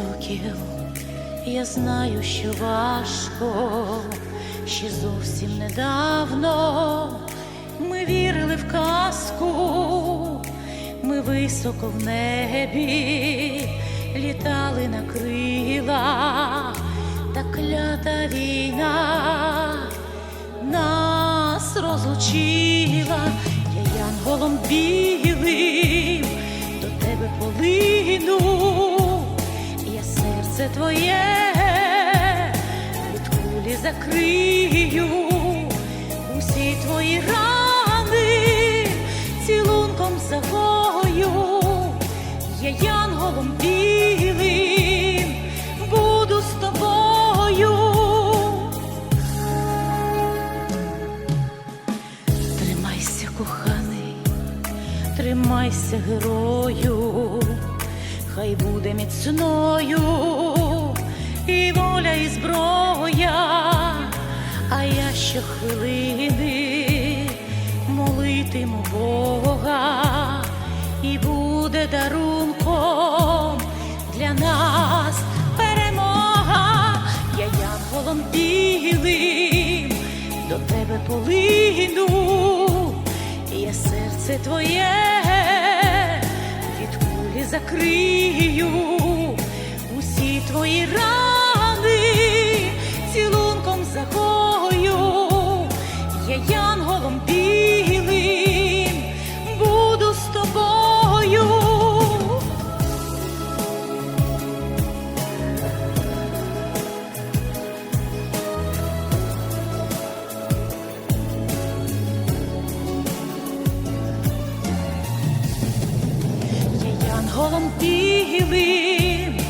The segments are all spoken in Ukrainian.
років, я знаю, що важко, ще зовсім недавно. Ми вірили в казку, ми високо в небі літали на крилах, та клята війна нас розлучила, я янголом білим до тебе полину, серце твоє від кулі закрию, усі твої рани цілунком загою, я янголом білим буду з тобою. Тримайся, коханий, тримайся, герою, хай буде міцною і і зброя, а я щохвилини молитиму Бога, і буде дарунком для нас перемога, я янголом білим до тебе полину, я серце твоє від кулі закрию, усі твої цілунком загою, я янголом білим буду з тобою. Я янголом білим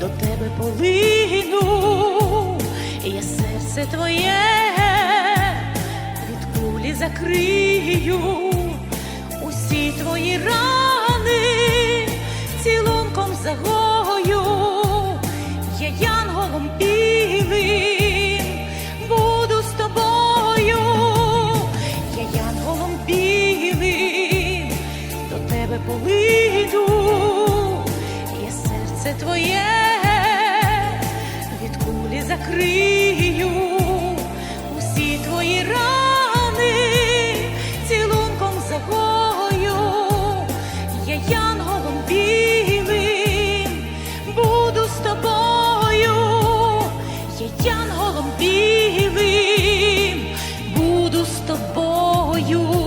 до тебе полину, я серце твоє від кулі закрию, усі твої рани цілунком загою, я янголом білим буду з тобою, я янголом білим до тебе полину, я серце твоє від кулі закрию. you.